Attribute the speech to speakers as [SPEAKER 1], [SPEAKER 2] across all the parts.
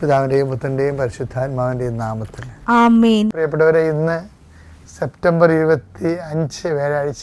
[SPEAKER 1] പിതാവിന്റെയും പുത്രന്റെയും പരിശുദ്ധാത്മാവിന്റെയും നാമത്തിൽ. പ്രിയപ്പെട്ടവരെ ഇന്ന് സെപ്റ്റംബർ ഇരുപത്തി അഞ്ച് വ്യാഴാഴ്ച.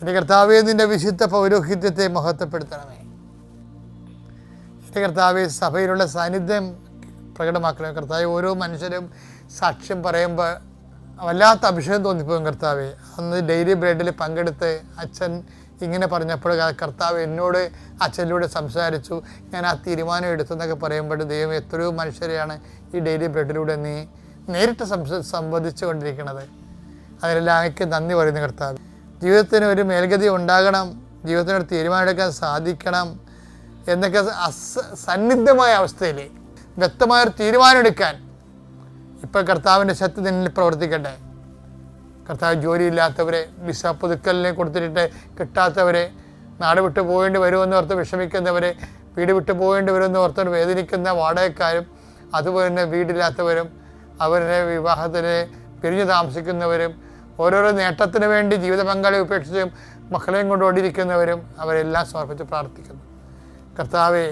[SPEAKER 1] എന്റെ കർത്താവെ നിന്റെ വിശുദ്ധ പൗരോഹിത്യത്തെ മഹത്വപ്പെടുത്തണമേ. എന്റെ കർത്താവെ സഭയിലുള്ള സാന്നിധ്യം പ്രകടമാക്കണമേ. കർത്താവ് ഓരോ മനുഷ്യരും സാക്ഷ്യം പറയുമ്പോൾ വല്ലാത്ത അഭിഷേകം തോന്നിപ്പോകും കർത്താവെ. അന്ന് ഡെയിലി ബ്രെഡിൽ പങ്കെടുത്ത് അച്ഛൻ ഇങ്ങനെ പറഞ്ഞപ്പോൾ കർത്താവ് എന്നോട് അച്ഛനിലൂടെ സംസാരിച്ചു. ഞാൻ ആ തീരുമാനം എടുത്തെന്നൊക്കെ പറയുമ്പോൾ ദൈവം എത്രയോ മനുഷ്യരെയാണ് ഈ ഡെയിലി ബ്രെഡിലൂടെ നീ നേരിട്ട് സംവദിച്ചു കൊണ്ടിരിക്കുന്നത് അതിലെല്ലാം അങ്ങക്ക് നന്ദി പറയുന്നു കർത്താവ്. ജീവിതത്തിന് ഒരു മേൽഗതി ഉണ്ടാകണം ജീവിതത്തിനൊരു തീരുമാനമെടുക്കാൻ സാധിക്കണം എന്നൊക്കെ അസ സന്നിഗ്ധമായ അവസ്ഥയിൽ വ്യക്തമായൊരു തീരുമാനമെടുക്കാൻ ഇപ്പോൾ കർത്താവിന്റെ ശക്തി നിന്നിൽ പ്രവർത്തിക്കട്ടെ. കർത്താവ് ജോലിയില്ലാത്തവരെ വിസ പുതുക്കലിനെ കൊടുത്തിട്ട് കിട്ടാത്തവരെ നാട് വിട്ടു പോകേണ്ടി വരുമെന്ന് ഓർത്ത് വിഷമിക്കുന്നവരെ വീട് വിട്ടു പോകേണ്ടി വരുമെന്ന് ഓർത്ത് വേദനിക്കുന്ന വാടകക്കാരും അതുപോലെ തന്നെ വീടില്ലാത്തവരും അവരുടെ വിവാഹത്തിന് പിരിഞ്ഞു താമസിക്കുന്നവരും ഓരോരോ നേട്ടത്തിന് വേണ്ടി ജീവിത പങ്കാളി ഉപേക്ഷിച്ചും മക്കളെയും കൊണ്ട് ഓടിയിരിക്കുന്നവരും അവരെല്ലാം സമർപ്പിച്ച് പ്രാർത്ഥിക്കുന്നു. കർത്താവെ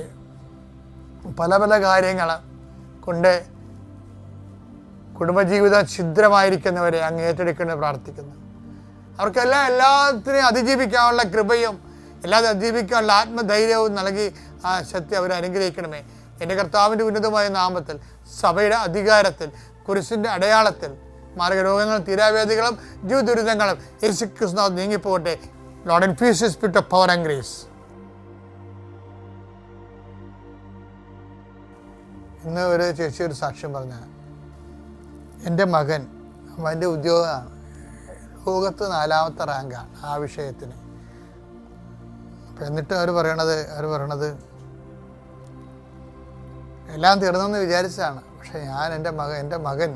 [SPEAKER 1] പല പല കാര്യങ്ങൾ കൊണ്ട് കുടുംബജീവിതം ഛിദ്രമായിരിക്കുന്നവരെ അങ്ങ് ഏറ്റെടുക്കുന്നത് പ്രാർത്ഥിക്കുന്നു. അവർക്കെല്ലാം എല്ലാത്തിനെയും അതിജീവിക്കാനുള്ള കൃപയും എല്ലാം അതിജീവിക്കാനുള്ള ആത്മധൈര്യവും നൽകി ആ ശക്തി അവരെ അനുഗ്രഹിക്കണമേ. എന്റെ കർത്താവിന്റെ ഉന്നതമായ നാമത്തിൽ സഭയുടെ അധികാരത്തിൽ കുരിശിന്റെ അടയാളത്തിൽ മാർഗരോഗങ്ങളും തീരാവേദികളും ജീവദുരിതങ്ങളും Yeshu Kristu നീങ്ങിപ്പോകട്ടെ. Lord infuse spirit of power and grace ഇന്ന് ഒരു ചേച്ചി ഒരു സാക്ഷ്യം പറഞ്ഞ എന്റെ മകൻ അവന്റെ ഉദ്യോഗമാണ് ലോകത്ത് നാലാമത്തെ റാങ്കാണ് ആ വിഷയത്തിന്. അപ്പം എന്നിട്ട് അവർ പറയണത് അവർ പറയണത് എല്ലാം തീർന്നെന്ന് വിചാരിച്ചതാണ്. പക്ഷേ ഞാൻ എന്റെ മകൻ എന്റെ മകൻ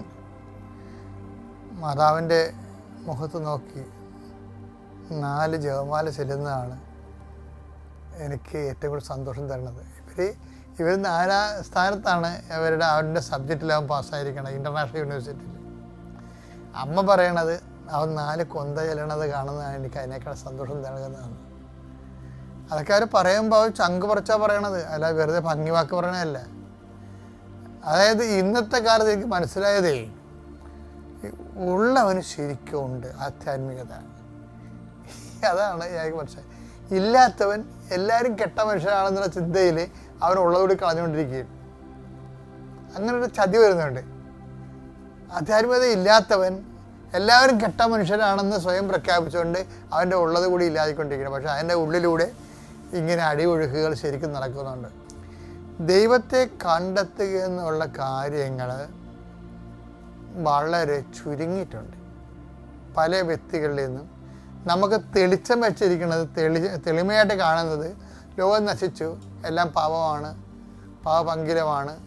[SPEAKER 1] മാതാവിന്റെ മുഖത്ത് നോക്കി നാല് ജപമാല ചെല്ലുന്നതാണ് എനിക്ക് ഏറ്റവും കൂടുതൽ സന്തോഷം തരുന്നത്. ഇവർ ഇവർ നാലാ സ്ഥാനത്താണ് അവരുടെ അവരുടെ സബ്ജക്റ്റിൽ അവൻ പാസ്സായിരിക്കണം ഇന്റർനാഷണൽ യൂണിവേഴ്സിറ്റിയിൽ അമ്മ പറയണത് അവൻ നാല് കൊന്ത ചെല്ലണത് കാണുന്നതാണ് എനിക്ക് അതിനേക്കാൾ സന്തോഷം നൽകുന്നതാണ്. അതൊക്കെ അവർ പറയുമ്പോൾ അവർ ചങ്ക് പറിച്ചാൽ പറയണത്. അല്ല വെറുതെ ഭംഗി വാക്ക് പറയണതല്ല. അതായത് ഇന്നത്തെ കാലത്ത് എനിക്ക് മനസ്സിലായതേ ഉള്ളവന് ശരിക്കും ഉണ്ട് ആധ്യാത്മികത. അതാണ് ഞാൻ മനസ്സിലായത്. ഇല്ലാത്തവൻ എല്ലാവരും കെട്ട മനുഷ്യനാണെന്നുള്ള ചിന്തയിൽ അവൻ ഉള്ളതുകൂടി കളഞ്ഞുകൊണ്ടിരിക്കുകയും. അങ്ങനെ ഒരു ചതി വരുന്നുണ്ട്. ആധ്യാത്മികത ഇല്ലാത്തവൻ എല്ലാവരും കെട്ട മനുഷ്യരാണെന്ന് സ്വയം പ്രഖ്യാപിച്ചുകൊണ്ട് അവന്റെ ഉള്ളത് കൂടി ഇല്ലാതിക്കൊണ്ടിരിക്കണം പക്ഷേ അതിന്റെ ഉള്ളിലൂടെ ഇങ്ങനെ അടിയൊഴുക്കുകൾ ശരിക്കും നടക്കുന്നുണ്ട്. ദൈവത്തെ കണ്ടെത്തുക എന്നുള്ള കാര്യങ്ങൾ വളരെ ചുരുങ്ങിയിട്ടുണ്ട്. പല വ്യക്തികളിൽ നിന്നും നമുക്ക് തെളിച്ചം വെച്ചിരിക്കുന്നത് തെളി തെളിമയായിട്ട് കാണുന്നത് ലോകം നശിച്ചു എല്ലാം പാപമാണ് പാവപങ്കിലമാണ്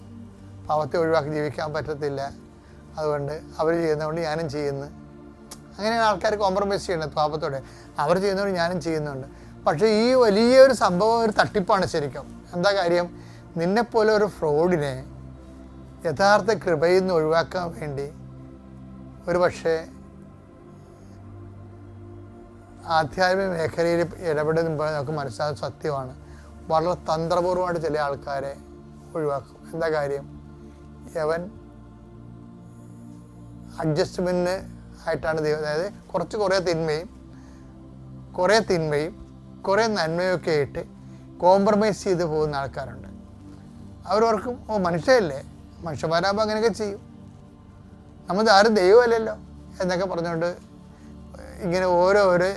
[SPEAKER 1] പാവത്തെ ഒഴിവാക്കി ജീവിക്കാൻ പറ്റത്തില്ല. അതുകൊണ്ട് അവർ ചെയ്യുന്നതുകൊണ്ട് ഞാനും ചെയ്യുന്നു. അങ്ങനെയാണ് ആൾക്കാർ കോംപ്രമൈസ് ചെയ്യുന്നത് പാപത്തോടെ. അവർ ചെയ്യുന്നതുകൊണ്ട് ഞാനും ചെയ്യുന്നുണ്ട്. പക്ഷേ ഈ വലിയൊരു സംഭവം ഒരു തട്ടിപ്പാണ് ശരിക്കും. എന്താ കാര്യം? നിന്നെപ്പോലെ ഒരു ഫ്രോഡിനെ യഥാർത്ഥ കൃപയിൽ നിന്ന് ഒഴിവാക്കാൻ വേണ്ടി ഒരു പക്ഷേ ആധ്യാത്മിക മേഖലയിൽ ഇടപെടുമ്പോൾ നമുക്ക് മനസ്സിലാകുന്ന സത്യമാണ്. വളരെ തന്ത്രപൂർവമായിട്ട് ചില ആൾക്കാരെ ഒഴിവാക്കും. എന്താ കാര്യം? യവൻ അഡ്ജസ്റ്റ്മെന്റിന് ആയിട്ടാണ് ദൈവം അതായത് കുറച്ച് കുറേ തിന്മയും കുറേ തിന്മയും കുറേ നന്മയൊക്കെ ആയിട്ട് കോംപ്രമൈസ് ചെയ്ത് പോകുന്ന ആൾക്കാരുണ്ട്. അവരവർക്കും ഓ മനുഷ്യരല്ലേ? മനുഷ്യന്മാരാകുമ്പോൾ അങ്ങനെയൊക്കെ ചെയ്യും. നമ്മൾ ആരും ദൈവമല്ലല്ലോ എന്നൊക്കെ പറഞ്ഞുകൊണ്ട് ഇങ്ങനെ ഓരോരോ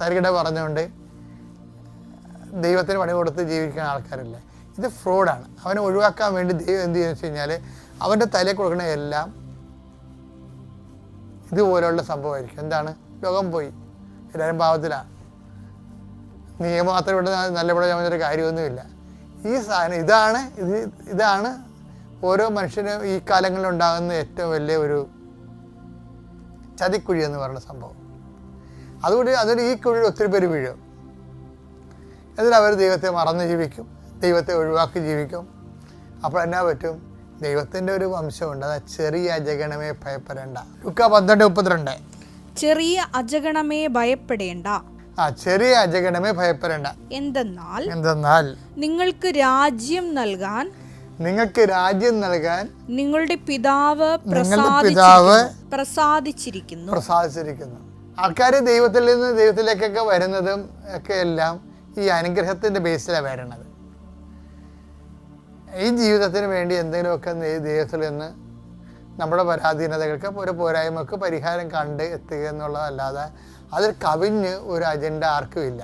[SPEAKER 1] തരികിട പറഞ്ഞുകൊണ്ട് ദൈവത്തിന് പണി കൊടുത്ത് ജീവിക്കുന്ന ആൾക്കാരല്ലേ. ഇത് ഫ്രോഡാണ്. അവനെ ഒഴിവാക്കാൻ വേണ്ടി ദൈവം എന്ത് ചെയ്യുന്നു വെച്ച് കഴിഞ്ഞാൽ അവന്റെ തലയിൽ കൊടുക്കുന്ന എല്ലാം ഇതുപോലെയുള്ള സംഭവമായിരിക്കും. എന്താണ്? ലോകം പോയി. എല്ലാവരും പാവത്തിലാണ് നിയമം മാത്രം ഇവിടെ നല്ല ഇവിടെ ഒരു കാര്യമൊന്നുമില്ല. ഈ സാധനം ഇതാണ് ഇത് ഇതാണ് ഓരോ മനുഷ്യനും ഈ കാലങ്ങളിൽ ഉണ്ടാകുന്ന ഏറ്റവും വലിയ ഒരു ചതിക്കുഴി എന്ന് പറയുന്ന സംഭവം. അതുകൊണ്ട് അതിന് ഈ കുഴിയിൽ ഒത്തിരി പേര് വീഴും. എന്നിട്ട് അവർ ദൈവത്തെ മറന്ന് ജീവിക്കും ദൈവത്തെ ഒഴിവാക്കി ജീവിക്കും. അപ്പോൾ എന്നാ പറ്റും? ദൈവത്തിന്റെ ഒരു വംശമുണ്ട്. അതാ ചെറിയ അജഗണമേ ഭയപ്പെടേണ്ട. ലുക്ക പന്ത്രണ്ട് മുപ്പത്തിരണ്ട്.
[SPEAKER 2] ചെറിയ അജഗണമേ ഭയപ്പെടേണ്ട.
[SPEAKER 1] ആ ചെറിയ അജഗണമേ ഭയപ്പെടേണ്ട.
[SPEAKER 2] എന്തെന്നാൽ
[SPEAKER 1] എന്തെന്നാൽ
[SPEAKER 2] നിങ്ങൾക്ക് രാജ്യം നൽകാൻ
[SPEAKER 1] നിങ്ങൾക്ക് രാജ്യം നൽകാൻ
[SPEAKER 2] നിങ്ങളുടെ പിതാവ്
[SPEAKER 1] പിതാവ്
[SPEAKER 2] പ്രസാദിച്ചിരിക്കുന്നു. പ്രസാദിച്ചിരിക്കുന്നു.
[SPEAKER 1] ആൾക്കാർ ദൈവത്തിൽ നിന്ന് ദൈവത്തിലേക്കൊക്കെ വരുന്നതും ഒക്കെ എല്ലാം ഈ അനുഗ്രഹത്തിന്റെ ബേസിലാണ് വരണത്. ഈ ജീവിതത്തിന് വേണ്ടി എന്തെങ്കിലുമൊക്കെ ദൈവത്തിൽ നിന്ന് നമ്മുടെ പരാധീനതകൾക്ക് ഒരു പോരായ്മക്ക് പരിഹാരം കണ്ട് എത്തുക എന്നുള്ളതല്ലാതെ അതിൽ കവിഞ്ഞ് ഒരു അജണ്ട ആർക്കും ഇല്ല.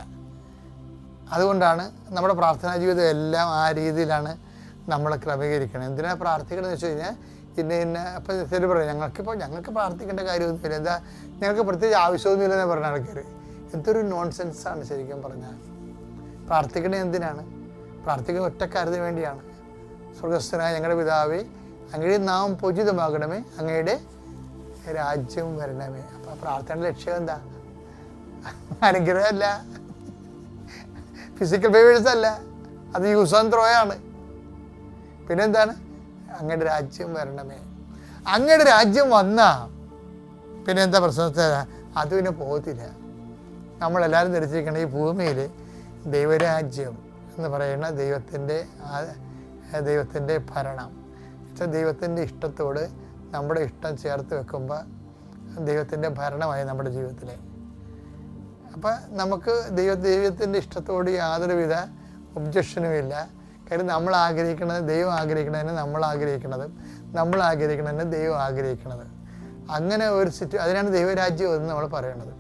[SPEAKER 1] അതുകൊണ്ടാണ് നമ്മുടെ പ്രാർത്ഥനാ ജീവിതം എല്ലാം ആ രീതിയിലാണ് നമ്മൾ ക്രമീകരിക്കണം. എന്തിനാ പ്രാർത്ഥിക്കണമെന്ന് വെച്ച് കഴിഞ്ഞാൽ ഇന്ന ഇന്ന അപ്പം ശരി പറയും ഞങ്ങൾക്കിപ്പോൾ ഞങ്ങൾക്ക് പ്രാർത്ഥിക്കേണ്ട കാര്യമൊന്നുമില്ല. എന്താ ഞങ്ങൾക്ക് പ്രത്യേകിച്ച് ആവശ്യമൊന്നുമില്ലെന്ന് പറഞ്ഞ ആൾക്കാർ എന്തൊരു നോൺ സെൻസാണ് ശരിക്കും പറഞ്ഞാൽ പ്രാർത്ഥിക്കണേ എന്തിനാണ്? പ്രാർത്ഥിക്കുന്ന ഒറ്റ കാര്യത്തിന് വേണ്ടിയാണ്. സ്വർഗസ്ഥനായ ഞങ്ങളുടെ പിതാവേ അങ്ങയുടെ നാം പൂജിതമാകണമേ അങ്ങയുടെ രാജ്യം വരണമേ. അപ്പോൾ പ്രാർത്ഥനയുടെ ലക്ഷ്യം എന്താ? അനുഗ്രഹമല്ല. ഫിസിക്കൽ ഫേവേഴ്സ് അല്ല. അത് യൂസ് ആൻഡ് ത്രോ ആണ്. പിന്നെന്താണ്? അങ്ങയുടെ രാജ്യം വരണമേ. അങ്ങയുടെ രാജ്യം വന്നാ പിന്നെ എന്താ പ്രശ്നത്തെ? അത് പിന്നെ പോകത്തില്ല. നമ്മളെല്ലാവരും ധരിച്ചിരിക്കണം ഈ ഭൂമിയിൽ ദൈവരാജ്യം എന്ന് പറയുന്ന ദൈവത്തിന്റെ ദൈവത്തിന്റെ ഭരണം. ദൈവത്തിന്റെ ഇഷ്ടത്തോട് നമ്മുടെ ഇഷ്ടം ചേർത്ത് വെക്കുമ്പോൾ ദൈവത്തിന്റെ ഭരണമായി നമ്മുടെ ജീവിതത്തിൽ അപ്പം നമുക്ക് ദൈവ ദൈവത്തിന്റെ ഇഷ്ടത്തോട് യാതൊരുവിധ ഒബ്ജക്ഷനും ഇല്ല കാര്യം നമ്മൾ ആഗ്രഹിക്കുന്നത് ദൈവം ആഗ്രഹിക്കണതിന് നമ്മൾ ആഗ്രഹിക്കുന്നതും നമ്മൾ ആഗ്രഹിക്കണതിന് ദൈവം ആഗ്രഹിക്കുന്നത് അങ്ങനെ ഒരു സിറ്റു അതിനാണ് ദൈവരാജ്യം എന്ന് നമ്മൾ പറയുന്നത്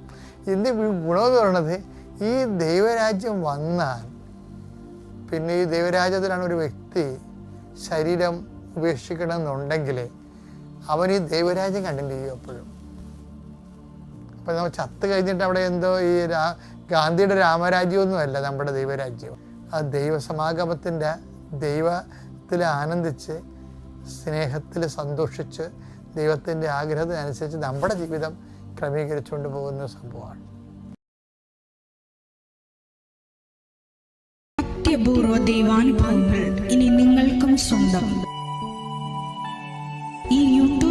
[SPEAKER 1] ഇതിന്റെ ഗുണമെന്ന് പറയുന്നത് ഈ ദൈവരാജ്യം വന്നാൽ പിന്നെ ഈ ദൈവരാജ്യത്തിലാണ് ഒരു വ്യക്തി ശരീരം ഉപേക്ഷിക്കണമെന്നുണ്ടെങ്കിൽ അവൻ ഈ ദൈവരാജ്യം കണ്ടിന്യൂ ചെയ്യും എപ്പോഴും. അപ്പം നമ്മൾ ചത്ത് കഴിഞ്ഞിട്ട് അവിടെ എന്തോ ഈ രാ ഗാന്ധിയുടെ രാമരാജ്യമൊന്നുമല്ല നമ്മുടെ ദൈവരാജ്യം. ആ ദൈവസമാഗമത്തിന്റെ ദൈവത്തിൽ ആനന്ദിച്ച് സ്നേഹത്തിൽ സന്തോഷിച്ച് ദൈവത്തിന്റെ ആഗ്രഹത്തിനനുസരിച്ച് നമ്മുടെ ജീവിതം ക്രമീകരിച്ചുകൊണ്ട് പോകുന്ന സംഭവമാണ്.
[SPEAKER 3] അത്യപൂർവ ദൈവാനുഭവങ്ങൾ ഇനി നിങ്ങൾക്കും സ്വന്തം.